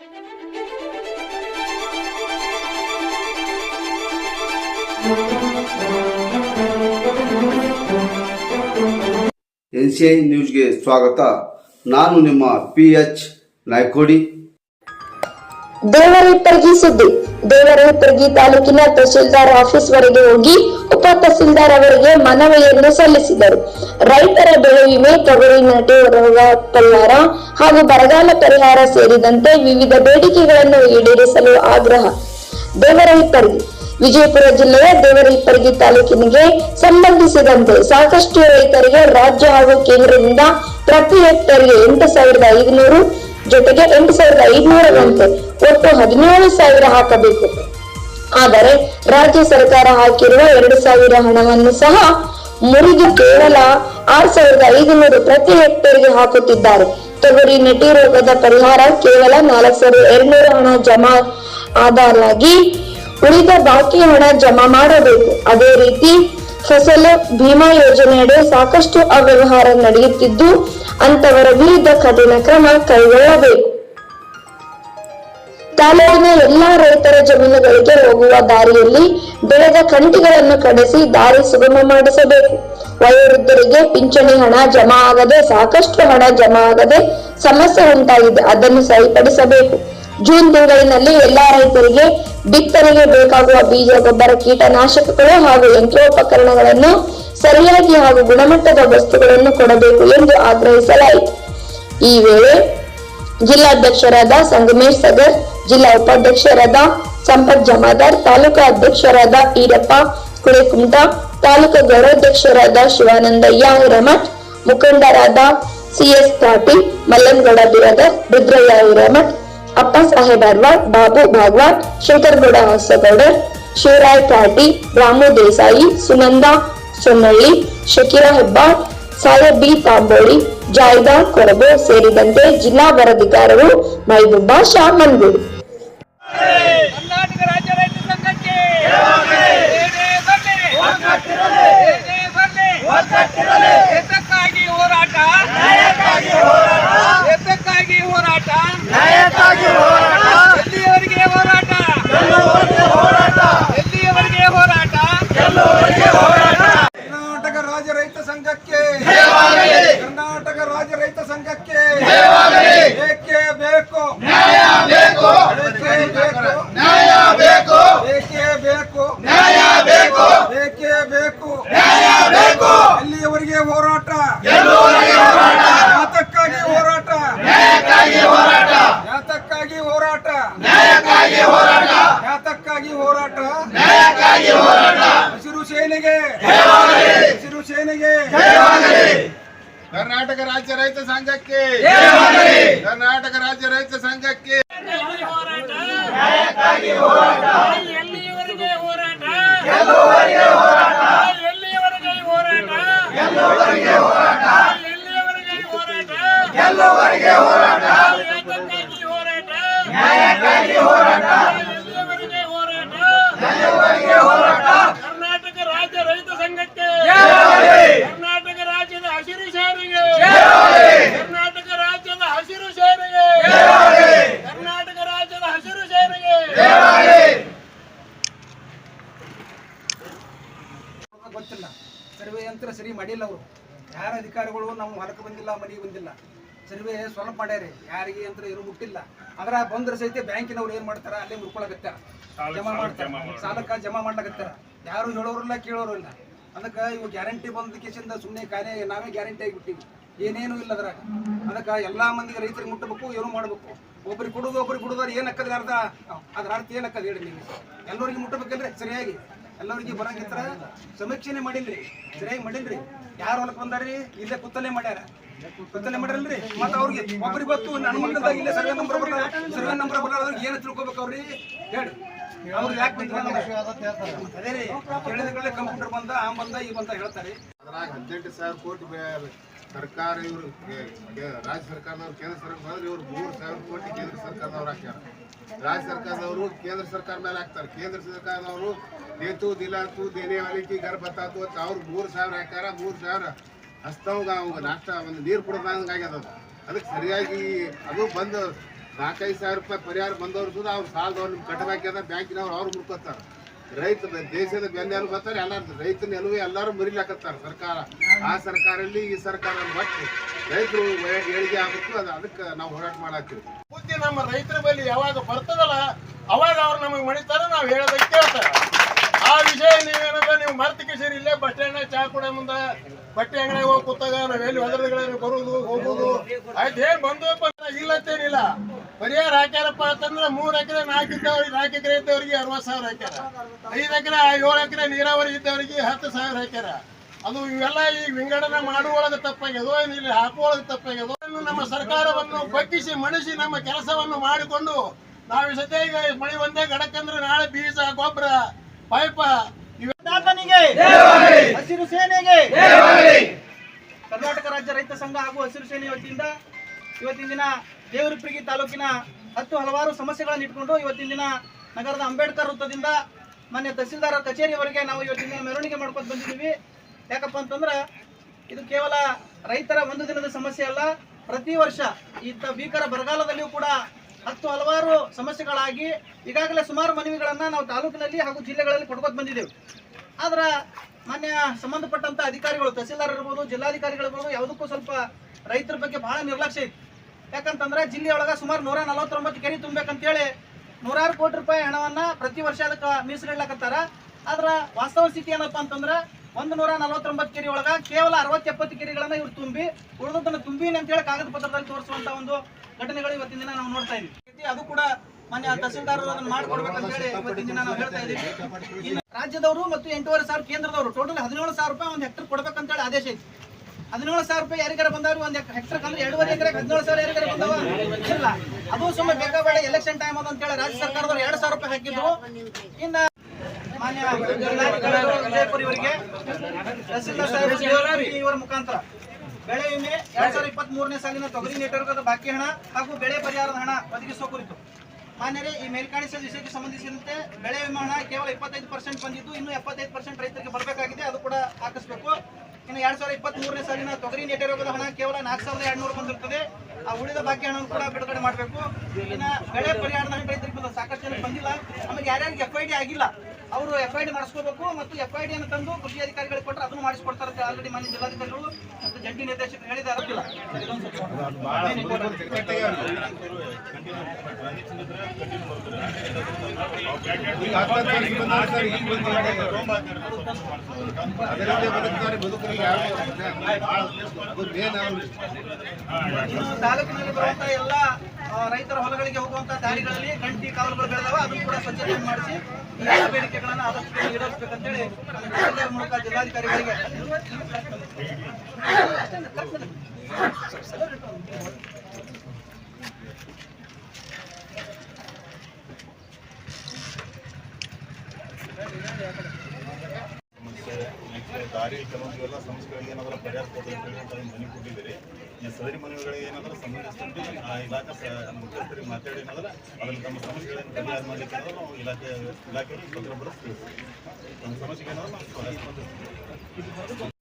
N C I ನ್ಯೂಸ್ಗೆ ಸ್ವಾಗತ. ನಾನು ನಿಮ್ಮ ಪಿ ಎಚ್ ನಾಯ್ಕೋಡಿ. ದೇವರಹಿಪ್ಪರ್ಗಿ ಸುದ್ದಿ ದೇವರಹಿಪ್ಪರ್ಗಿ ತಾಲೂಕಿನ ತಹಶೀಲ್ದಾರ್ ಆಫೀಸ್ ವರೆಗೆ ಹೋಗಿ ಉಪ ತಹಸೀಲ್ದಾರ್ ಅವರಿಗೆ ಮನವಿಯನ್ನು ಸಲ್ಲಿಸಿದರು. ರೈತರ ಬೆಳೆ ವಿಮೆ, ತೊಗರಿ, ನಾಟಿ, ರೋಗ ಪರಿಹಾರ ಹಾಗೂ ಬರಗಾಲ ಪರಿಹಾರ ಸೇರಿದಂತೆ ವಿವಿಧ ಬೇಡಿಕೆಗಳನ್ನು ಈಡೇರಿಸಲು ಆಗ್ರಹ. ದೇವರಹಿಪ್ಪರ್ಗಿ ವಿಜಯಪುರ ಜಿಲ್ಲೆಯ ದೇವರಹಿಪ್ಪರ್ಗಿ ತಾಲೂಕಿನಿಗೆ ಸಂಬಂಧಿಸಿದಂತೆ ಸಾಕಷ್ಟು ರೈತರಿಗೆ ರಾಜ್ಯ ಹಾಗೂ ಕೇಂದ್ರದಿಂದ ಪ್ರತಿ ಹೆಕ್ಟರ್ಗೆ ಎಂಟು ಸಾವಿರದ ಐದುನೂರು ಜೊತೆಗೆ ಎಂಟು ಸಾವಿರದ ಐದುನೂರರಂತೆ ಒಟ್ಟು ಹದಿನೇಳು ಸಾವಿರ ಹಾಕಬೇಕು. ಆದರೆ ರಾಜ್ಯ ಸರ್ಕಾರ ಹಾಕಿರುವ ಎರಡು ಸಾವಿರ ಹಣವನ್ನು ಸಹ ಮುರಿದು ಕೇವಲ ಆರು ಸಾವಿರದ ಐದುನೂರು ಪ್ರತಿ ಹೆಕ್ಟೇರ್ಗೆ ಹಾಕುತ್ತಿದ್ದಾರೆ. ತೊಗರಿ ನೆಟಿ ರೋಗದ ಪರಿಹಾರ ಕೇವಲ ನಾಲ್ಕು ಸಾವಿರದ ಎರಡ್ನೂರು ಹಣ ಜಮಾ ಆದಾರಾಗಿ ಉಳಿದ ಬಾಕಿ ಹಣ ಜಮಾ ಮಾಡಬೇಕು. ಅದೇ ರೀತಿ ಫಸಲು ಭೀಮಾ ಯೋಜನೆಯಡಿ ಸಾಕಷ್ಟು ಅವ್ಯವಹಾರ ನಡೆಯುತ್ತಿದ್ದು ಅಂತವರ ವಿರುದ್ಧ ಕಠಿಣ ಕ್ರಮ ಕೈಗೊಳ್ಳಬೇಕು. ತಾಲೂಕಿನ ಎಲ್ಲಾ ರೈತರ ಜಮೀನುಗಳಿಗೆ ಹೋಗುವ ದಾರಿಯಲ್ಲಿ ಬೆಳೆದ ಕಂಟಿಗಳನ್ನು ಕಡಿಸಿ ದಾರಿ ಸುಗಮ ಮಾಡಿಸಬೇಕು. ವಯೋವೃದ್ಧರಿಗೆ ಪಿಂಚಣಿ ಹಣ ಜಮಾ ಆಗದೆ, ಸಾಕಷ್ಟು ಹಣ ಜಮಾ ಆಗದೆ ಸಮಸ್ಯೆ ಉಂಟಾಗಿದೆ, ಅದನ್ನು ಸರಿಪಡಿಸಬೇಕು. ಜೂನ್ ತಿಂಗಳಿನಲ್ಲಿ ಎಲ್ಲಾ ರೈತರಿಗೆ ಬಿತ್ತನೆಗೆ ಬೇಕಾಗುವ ಬೀಜ, ಗೊಬ್ಬರ, ಕೀಟನಾಶಕಗಳು ಹಾಗೂ ಯಂತ್ರೋಪಕರಣಗಳನ್ನು ಸರಿಯಾಗಿ ಹಾಗೂ ಗುಣಮಟ್ಟದ ವಸ್ತುಗಳನ್ನು ಕೊಡಬೇಕು ಎಂದು ಆಗ್ರಹಿಸಲಾಯಿತು. ಈ ವೇಳೆ ಜಿಲ್ಲಾಧ್ಯಕ್ಷರಾದ ಸಂಗಮೇಶ್ ಸಗರ್ ಜಿಲ್ಲಾ ಉಪಾಧ್ಯಕ್ಷರಾದ ಸಂಪತ್ ಜಮಾದಾರ್, ತಾಲೂಕಾ ಅಧ್ಯಕ್ಷರಾದ ಈರಪ್ಪ ಕುಳೆಕುಂಟ, ತಾಲೂಕಾ ಗೌರವಾಧ್ಯಕ್ಷರಾದ ಶಿವಾನಂದಯ್ಯ ರಮಠ್, ಮುಖಂಡರಾದ ಸಿಎಸ್ ಪಾಟೀಲ್, ಮಲ್ಲನಗೌಡ ಬಿರಾದರ್, ರುದ್ರಯ್ಯ ರಮಠ್, ಅಪ್ಪ ಸಾಹೇಬ್ ಅರ್ವಾಡ್ ಬಾಬು ಭಾಗವಾಟ್ ಶಂಕರಗೌಡ ಹೊಸಗೌಡರ್, ಶಿವರಾಯ್ ಪಾಟಿ ರಾಮು ದೇಸಾಯಿ, ಸುನಂದ ಸೊನ್ನಳ್ಳಿ ಶಕೀರ ಹೆಬ್ಬಾರ್ ಸಾಹೇಬ್ ಬಿ ತಾಂಬೋಳಿ ಜಾಯ್ದಾ ಕೊರಬು ಸೇರಿದಂತೆ ಜಿಲ್ಲಾ ವರದಿಗಾರರು ಮೈಬೂಬಾ ಶಾ ಮನ್ಗೂರು ಕರ್ನಾಟಕ ರಾಜ್ಯ ರೈತ ಸಂಘಕ್ಕೆ ಏನೇ ಬರಲಿ ಏನೇ ಬರಲಿ ಎತ್ತಕ್ಕಾಗಿ ಹೋರಾಟ ಎತ್ತಕ್ಕಾಗಿ ಹೋರಾಟ ಎಲ್ಲಿಯವರೆಗೆ ಹೋರಾಟ ಎಲ್ಲಿಯವರೆಗೆ ಹೋರಾಟ ಕರ್ನಾಟಕ ರಾಜ್ಯ ರೈತ ಸಂಘಕ್ಕೆ ಕರ್ನಾಟಕ ರಾಜ್ಯ ರೈತ ಸಂಘಕ್ಕೆ ಬೇಕೇ ಬೇಕು ಬೇಕೇ ಬೇಕು ನ್ಯಾಯ ಬೇಕು ಬೇಕೇ ಬೇಕು ನ್ಯಾಯ ಬೇಕು ಬೇಕೇ ಬೇಕು ನ್ಯಾಯ ಬೇಕು ಎಲ್ಲಿಯವರೆಗೆ ಹೋರಾಟ ಗೆಲ್ಲುವವರೆಗೆ ಹೋರಾಟ ಯಾತಕ್ಕಾಗಿ ಹೋರಾಟ ನ್ಯಾಯಕ್ಕಾಗಿ ಹೋರಾಟ ಯಾತಕ್ಕಾಗಿ ಹೋರಾಟ. ನ್ಯಾಯಕ್ಕಾಗಿ ಹೋರಾಟ. ಖ್ಯಾತಕ್ಕಾಗಿ ಹೋರಾಟ. ನ್ಯಾಯಕ್ಕಾಗಿ ಹೋರಾಟ. ಹಸಿರು ಸೇನೆಗೆ. ಹಸಿರು ಸೇನೆಗೆ. ಕರ್ನಾಟಕ ರಾಜ್ಯ ರೈತ ಸಂಘಕ್ಕೆ. ಕರ್ನಾಟಕ ರಾಜ್ಯ ರೈತ ಸಂಘಕ್ಕೆ. ಎಲ್ಲಿಯವರೆಗೆ ಹೋರಾಟ ಎಲ್ಲಿಯವರೆಗೆ ಹೋರಾಟ ಎಲ್ಲಿಯವರೆಗೆ ಹೋರಾಟ ಗೆಲ್ಲುವವರೆಗೆ ಹೋರಾಟ ಯಾತಕ್ಕಾಗಿ ಹೋರಾಟ ನ್ಯಾಯಕ್ಕಾಗಿ ಹೋರಾಟ ಎಲ್ಲಿಯವರೆಗೆ ಹೋರಾಟ ಗೆಲ್ಲುವವರೆಗೆ ಹೋರಾಟ ಕರ್ನಾಟಕ ರಾಜ್ಯ ರೈತ ಸಂಘಕ್ಕೆ ಕರ್ನಾಟಕ ರಾಜ್ಯದ ಹಸಿರು ಸೇನೆಗೆ ಕರ್ನಾಟಕ ರಾಜ್ಯದ ಹಸಿರು ಸೇನೆಗೆ ಕರ್ನಾಟಕ ರಾಜ್ಯದ ಹಸಿರು ಸೇನೆಗೆ ಗೊತ್ತಿಲ್ಲ. ಸರ್ವೆ ಯಂತ್ರ ಸರಿ ಮಾಡಿಲ್ಲ ಅವರು. ಯಾರ ಅಧಿಕಾರಿಗಳು ನಮ್ಮ ಹೊಲಕ್ಕೆ ಬಂದಿಲ್ಲ ಮನೆಗೆ ಬಂದಿಲ್ಲ. ಸರ್ವೆ ಸ್ವಲ್ಪ ಮಾಡ್ಯಾರಿ. ಯಾರಿಗೆ ಯಂತ್ರ ಇರು ಮುಟ್ಟಿಲ್ಲ. ಅದರ ಬಂದ್ರ ಸಹಿತ ಬ್ಯಾಂಕಿನವ್ರು ಏನ್ ಮಾಡ್ತಾರ? ಅಲ್ಲೇ ಮುರ್ಕೊಳಕತ್ತಾರ. ಜಮಾ ಮಾಡ್ತಾರ. ಸಾಲಕ್ಕ ಜಮಾ ಮಾಡ್ಲಕತ್ತಾರ. ಯಾರು ಹೇಳೋರಿಲ್ಲ ಕೇಳೋರು ಇಲ್ಲ. ಅದಕ್ಕೆ ಇವು ಗ್ಯಾರಂಟಿ ಬಂದ ಕೇಸಿಂದ ಸುಮ್ಮನೆ ಕಾರ್ಯ ನಾವೇ ಗ್ಯಾರಂಟಿ ಆಗಿಬಿಟ್ಟಿವಿ. ಏನೇನು ಇಲ್ಲ ಅದ್ರಾಗ. ಅದಕ್ಕೆ ಎಲ್ಲಾ ಮಂದಿಗೆ ರೈತರಿಗೆ ಮುಟ್ಟಬೇಕು ಏನು ಮಾಡ್ಬೇಕು. ಒಬ್ರಿಗೆ ಕೊಡೋದು ಒಬ್ರಿಗೆ ಕೊಡೋದು ಏನ್ ಹಾಕದ್ರಿ ಅರ್ಧ? ಅದ್ರ ಅರ್ಥ ಏನ್ ಹಾಕದ್ ಹೇಳಿ ನೀವು ಎಲ್ಲರಿಗೆ ಮುಟ್ಟಬೇಕಲ್ರಿ? ಸರಿಯಾಗಿ? ಎಲ್ಲರಿಗೆ ಬರಂಗಿತ್ರ ಸಮೀಕ್ಷೆನೆ ಮಾಡಿಲ್ರಿ, ಸರಿಯಾಗಿ ಮಾಡಿಲ್ರಿ. ಯಾರು ಹೊಲಕ್ ಬಂದಾರ್ರಿ? ಇಲ್ಲೇ ಕುತ್ತಲೆ ಮಾಡ್ಯಾರ. ಕುತ್ತಲೆ ಮಾಡ್ರಲ್ರಿ ಮತ್ತ ಅವ್ರಿಗೆ ಒಬ್ರಿಗೆ ಗೊತ್ತು ನನ್ನ ಮಕ್ಕಳದಾಗ ಇಲ್ಲೇ ಸರ್ವೆ ನಂಬರ್ ಬರಲ್ಲ ಸರ್ವೆ ನಂಬರ್ ಬರಲ್ಲ ಏನ ಏನು ತಿಳ್ಕೊಬೇಕು ಅವ್ರಿ? ಹೇಳಿ. ಯಾಕೆ ಕಂಪ್ಯೂಟರ್ ಬಂದ ಆ ಈ ಹೇಳ್ತಾರೆ. ಅದ್ರಾಗ ಹದಿನೆಂಟು ಕೋಟಿ ಸರ್ಕಾರ ಇವರು ರಾಜ್ಯ ಸರ್ಕಾರದವ್ರು, ಕೇಂದ್ರ ಸರ್ಕಾರದವ್ರು ಇವರು ಮೂರು ಸಾವಿರ ಕೋಟಿ ಕೇಂದ್ರ ಸರ್ಕಾರದವ್ರು ಹಾಕ್ಯಾರ. ರಾಜ್ಯ ಸರ್ಕಾರದವರು ಕೇಂದ್ರ ಸರ್ಕಾರ ಮೇಲೆ ಹಾಕ್ತಾರೆ. ಕೇಂದ್ರ ಸರ್ಕಾರದವರು ದೇತು ದಿಲಾತು, ದೇನೆ ಅಲಿಕಿ ಗರ್ಭತಾತು ಅಂತ ಅವ್ರು ಮೂರು ಸಾವಿರ ಹಾಕ್ಯಾರ. ಮೂರು ಸಾವಿರ ಹಸ್ತವಾಗ ಅವಾಗ ನಾಷ್ಟ ಒಂದು ನೀರು ಕೊಡೋದಂಗೆ ಆಗ್ಯದ ಅದು. ಅದಕ್ಕೆ ಸರಿಯಾಗಿ ಅದು ಬಂದು ನಾಲ್ಕೈದು ಸಾವಿರ ರೂಪಾಯಿ ಪರಿಹಾರ ಬಂದವ್ರು ಸುದ ಅವ್ರು ಸಾಲದವ್ರು ನಿಮ್ಗೆ ಕಟ್ಟಬೇಕಂದ್ರೆ ಬ್ಯಾಂಕಿನವ್ರು ಅವ್ರು ಮುಡ್ಕೋತಾರೆ ರೈತ ದೇಶದ ಬೆನ್ನೆಲು ಬರ್ತಾರೆ ಎಲ್ಲ ರೈತನ ನೆಲುವೆ ಎಲ್ಲರೂ ಮರಿಲಾಕತ್ತಾರೆ ಸರ್ಕಾರ. ಆ ಸರ್ಕಾರ ಇಲ್ಲಿ ಈ ಸರ್ಕಾರ ಬಟ್ಟು ರೈತರು ಏಳಿಗೆ ಆಗಬೇಕು, ಅದು ಅದಕ್ಕೆ ನಾವು ಹೋರಾಟ ಮಾಡಾಕ್ತೀವಿ ಬುದ್ಧಿ ನಮ್ಮ ರೈತರ ಬಳಿ ಯಾವಾಗ ಬರ್ತದಲ್ಲ, ಅವಾಗ ಅವ್ರು ನಮಗೆ ಮಣಿತಾರ, ನಾವು ಹೇಳೋದಕ್ಕೆ ಕೇಳ್ತಾರೆ. ಆ ವಿಷಯ ನೀವೇನದ ನೀವು ಮರ್ತಿ ಕಿಶೀರಿ ಇಲ್ಲೇ ಬಸ್ ಸ್ಟ್ಯಾಂಡ್ ಚಾ ಕುಡ ಮುಂದೆ ಬಟ್ಟೆ ಅಂಗಡಿ ಹೋಗಿ ಕೂತಾಗ ನಾವ್ ಎಲ್ಲಿ ಹೊದರಗಳಲ್ಲಿ ಬರುದು, ಹೋಗುದು? ಆಯ್ತು, ಏನ್ ಇಲ್ಲ ಅಂತೇನಿಲ್ಲ ಪರಿಹಾರ ಹಾಕ್ಯಾರಪ್ಪ ಅಂತಂದ್ರೆ ಮೂರ್ ಎಕರೆ, ನಾಲ್ಕು ಇದ್ದವ್ರಿಗೆ ನಾಲ್ಕು ಎಕರೆ ಇದ್ದವ್ರಿಗೆ ಅರವತ್ ಸಾವಿರ ಹಾಕ್ಯಾರ. ಐದು ಎಕರೆ, ಏಳು ಎಕರೆ ನೀರಾವರಿ ಇದ್ದವರಿಗೆ ಹತ್ತು ಸಾವಿರ ಹಾಕ್ಯಾರ. ಅದು ಇವೆಲ್ಲ ಈ ವಿಂಗಡಣೆ ಮಾಡುವೊಳಗೆ ತಪ್ಪಾಗ್ಯದೋ ಇಲ್ಲಿ ಹಾಕುವೊಳಗೆ ತಪ್ಪಾಗ್ಯದೋ? ನಮ್ಮ ಸರ್ಕಾರವನ್ನು ಬಗ್ಗಿಸಿ ಮಣಿಸಿ ನಮ್ಮ ಕೆಲಸವನ್ನು ಮಾಡಿಕೊಂಡು ನಾವು ಸದ್ಯ ಈಗ ಮಳೆ ಒಂದೇ ಗಡಕಂದ್ರೆ ನಾಳೆ ಬೀಜ ಗೊಬ್ಬರ ಪೈಪ ಇವೆ ತಾತನಿಗೆ ಹಸಿರು ಸೇನೆಗೆ ಕರ್ನಾಟಕ ರಾಜ್ಯ ರೈತ ಸಂಘ ಹಾಗೂ ಹಸಿರು ಸೇನೆ ವತಿಯಿಂದ ಇವತ್ತಿನ ದಿನ ದೇವರಪುರಗಿ ತಾಲೂಕಿನ ಹತ್ತು ಹಲವಾರು ಸಮಸ್ಯೆಗಳನ್ನು ಇಟ್ಕೊಂಡು ಇವತ್ತಿನ ದಿನ ನಗರದ ಅಂಬೇಡ್ಕರ್ ವೃತ್ತದಿಂದ ಮಾನ್ಯ ತಹಸೀಲ್ದಾರ್ ಕಚೇರಿವರೆಗೆ ನಾವು ಇವತ್ತಿನ ದಿನ ಮೆರವಣಿಗೆ ಮಾಡ್ಕೊಂಡು ಬಂದಿದ್ದೀವಿ. ಯಾಕಪ್ಪ ಅಂತಂದ್ರೆ ಇದು ಕೇವಲ ರೈತರ ಒಂದು ದಿನದ ಸಮಸ್ಯೆ ಅಲ್ಲ ಪ್ರತಿ ವರ್ಷ ಇಂಥ ಭೀಕರ ಬರಗಾಲದಲ್ಲಿಯೂ ಕೂಡ ಹತ್ತು ಹಲವಾರು ಸಮಸ್ಯೆಗಳಾಗಿ ಈಗಾಗಲೇ ಸುಮಾರು ಮನವಿಗಳನ್ನು ನಾವು ತಾಲೂಕಿನಲ್ಲಿ ಹಾಗೂ ಜಿಲ್ಲೆಗಳಲ್ಲಿ ಕೊಡ್ಕೊತ ಬಂದಿದ್ದೇವೆ. ಆದ್ರೆ ಮಾನ್ಯ ಸಂಬಂಧಪಟ್ಟಂಥ ಅಧಿಕಾರಿಗಳು, ತಹಸೀಲ್ದಾರ್ ಇರ್ಬೋದು ಜಿಲ್ಲಾಧಿಕಾರಿಗಳಿರ್ಬೋದು ಯಾವುದಕ್ಕೂ ಸ್ವಲ್ಪ ರೈತರ ಬಗ್ಗೆ ಭಾಳ ನಿರ್ಲಕ್ಷ್ಯ ಇತ್ತು. ಯಾಕಂತಂದ್ರೆ ಜಿಲ್ಲೆಯೊಳಗೆ ಸುಮಾರು ನೂರ ನಲವತ್ತೊಂಬತ್ತು ಕೆರೆ ತುಂಬಬೇಕಂತೇಳಿ ನೂರಾರು ಕೋಟಿ ರೂಪಾಯಿ ಹಣವನ್ನು ಪ್ರತಿ ವರ್ಷ ಅದಕ್ಕೆ ಮೀಸಲಿಡ್ಲಾಕತ್ತಾರ. ಆದ್ರೆ ವಾಸ್ತವ ಸ್ಥಿತಿ ಏನಪ್ಪ ಅಂತಂದ್ರೆ ಒಂದು ನೂರ ನಲವತ್ತೊಂಬತ್ತು ಕೆರೆ ಒಳಗ ಕೇವಲ ಅರವತ್ತು ಎಪ್ಪತ್ತು ಕೆರೆಗಳನ್ನ ಇವ್ರು ತುಂಬಿ ಉಳಿದದನ್ನ ತುಂಬಿನಿ ಅಂತೇಳಿ ಕಾಗದ ಪತ್ರದಲ್ಲಿ ತೋರಿಸುವಂತ ಒಂದು ಘಟನೆಗಳು ಇವತ್ತಿನ ದಿನ ನಾವು ನೋಡ್ತಾ ಇದೀವಿ ಅದು ಕೂಡ ಮಾನ್ಯ ತಹಸೀಲ್ದಾರ್ ಅದನ್ನ ಮಾಡ್ಕೊಡ್ಬೇಕಂತ ಹೇಳಿ ಇವತ್ತಿನ ದಿನ ನಾವು ಹೇಳ್ತಾ ಇದೀವಿ ರಾಜ್ಯದವರು ಮತ್ತು ಎಂಟೂವರೆ ಸಾವಿರ ಕೇಂದ್ರದವರು ಟೋಟಲ್ ಹದಿನೇಳು ಸಾವಿರ ರೂಪಾಯಿ ಒಂದು ಹೆಕ್ಟರ್ ಕೊಡ್ಬೇಕಂತ ಹೇಳಿ ಆದೇಶ ಐತಿ. ಹದಿನೇಳು ಸಾವಿರ ರೂಪಾಯಿ ಯಾರಿಗಾರ ಬಂದವರು ಒಂದು ಹೆಕ್ಟರ್ ಅಂದ್ರೆ ಎರಡುವರೆ ಎಕರೆ, ಹದಿನೇಳು ಸಾವಿರ ಯಾರಿಗಾರ ಬಂದವ? ಇಲ್ಲ. ಅದು ಸುಮ್ಮನೆ ಬೇಕಾಬೇಡ ಎಲೆಕ್ಷನ್ ಟೈಮ್ ಅಂತ ಹೇಳಿ ರಾಜ್ಯ ಸರ್ಕಾರದವ್ರು ಎರಡು ಸಾವಿರ ರೂಪಾಯಿ ಹಾಕಿದ್ರು. ಇನ್ನ ಮಾನ್ಯ ಇವರ ಮುಖಾಂತರ. ಬೆಳೆ ವಿಮೆ ಎರಡ್ ಸಾವಿರದ ಇಪ್ಪತ್ತ್ ಮೂರನೇ ಸಾಲಿನ ತೊಗರಿ ನೆಟ್ವರ್ಕದ ಬಾಕಿ ಹಣ ಹಾಗೂ ಬೆಳೆ ಪರಿಹಾರದ ಹಣ ಒದಗಿಸುವ ಕುರಿತು. ಮಾನ್ಯರೇ, ಈ ಮೇಲ್ಕಾಣಿಸಿದ ವಿಷಯಕ್ಕೆ ಸಂಬಂಧಿಸಿದಂತೆ ಬೆಳೆ ವಿಮೆ ಹಣ ಕೇವಲ ಇಪ್ಪತ್ತೈದು ಪರ್ಸೆಂಟ್ ಬಂದಿದ್ದು, ಇನ್ನು ಎಪ್ಪತ್ತೈದು ಪರ್ಸೆಂಟ್ ರೈತರಿಗೆ ಬರಬೇಕಾಗಿದೆ. ಅದು ಕೂಡ ಹಾಕಿಸ್ಬೇಕು. ಇನ್ನು ಎರಡ್ ಸಾವಿರದ ಇಪ್ಪತ್ತ್ ಮೂರನೇ ಸಾಲಿನ ತೊಗರಿ ನೆಟ್ಟಿರೋಗದ ಹಣ ಕೇವಲ ನಾಲ್ಕು ಸಾವಿರದ ಎರಡ್ನೂರು ಬಂದಿರ್ತದೆ. ಆ ಉಳಿದ ಬಾಕಿ ಹಣವನ್ನು ಕೂಡ ಬಿಡುಗಡೆ ಮಾಡಬೇಕು. ಇನ್ನು ಬೆಳೆ ಪರಿಹಾರದ ಹಣ ರೈತರಿಗೆ ಸಾಕಷ್ಟು ಜನಕ್ಕೆ ಬಂದಿಲ್ಲ. ಆಮೇಲೆ ಯಾರ್ಯಾರಿಗೆ ಎಫ್ ಐ ಡಿ ಆಗಿಲ್ಲ, ಅವರು ಎಫ್ ಐ ಡಿ ಮಾಡಿಸ್ಕೋಬೇಕು ಮತ್ತು ಎಫ್ ಐ ಡಿ ಅನ್ನು ತಂದು ಕೃಷಿ ಅಧಿಕಾರಿಗಳಿಗೆ ಕೊಟ್ಟರೆ ಅದನ್ನು ಮಾಡಿಸ್ಕೊಡ್ತಾರೆ ಆಲ್ರೆಡಿ ಮಾನ್ಯ ಜಿಲ್ಲಾಧಿಕಾರಿಗಳು. ಜಂಟಿ ನಿರ್ದೇಶಕರು ತಾಲೂಕಿನಲ್ಲಿ ಬರುವಂತ ಎಲ್ಲ ರೈತರ ಹೊಲಗಳಿಗೆ ಹೋಗುವಂತ ದಾರಿಗಳಲ್ಲಿ ಗಂಟಿ ಕಾವಲುಗಳು ಬೆಳೆದವ, ಅದನ್ನು ಕೂಡ ಸ್ವಚ್ಛತೆ ಮಾಡಿಸಿ ಎಲ್ಲ ಬೇಡಿಕೆಗಳನ್ನ ಆದಷ್ಟು ಈಡೇರಿಸಬೇಕಂತೇಳಿ ಮೂಲಕ ಜಿಲ್ಲಾಧಿಕಾರಿಗಳಿಗೆ ದಾರಿ ಕೆಲವೊಂದು ಎಲ್ಲ ಸಮಸ್ಯೆಗಳಿಗೆ ಏನಾದರೂ ಪರಿಹಾರ ಕೊಡಬೇಕು ಅಂತ ಮನೆ ಕೊಟ್ಟಿದ್ದೀರಿ. ಸದರಿ ಮನೆಗಳಿಗೆ ಏನಾದರೂ ಸಂಬಂಧಿಸಿದಂತೆ ಆ ಇಲಾಖೆ ಮುಖ್ಯಸ್ಥರಿಗೆ ಮಾತಾಡಿ ಏನಾದ್ರೆ ಅದನ್ನು ತಮ್ಮ ಸಮಸ್ಯೆಗಳನ್ನು ಪರಿಹಾರ ಮಾಡಲಿಕ್ಕೆ ಏನಾದರೂ ನಾವು ಇಲಾಖೆ ಇಲಾಖೆಯಲ್ಲಿ ಪತ್ರ ಬರೆಸ್ತೀವಿ ನಮ್ಮ ಸಮಸ್ಯೆಗೆ ಏನಾದರೂ ನಾವು ಸ್ಪಂದಿಸ್ತೀವಿ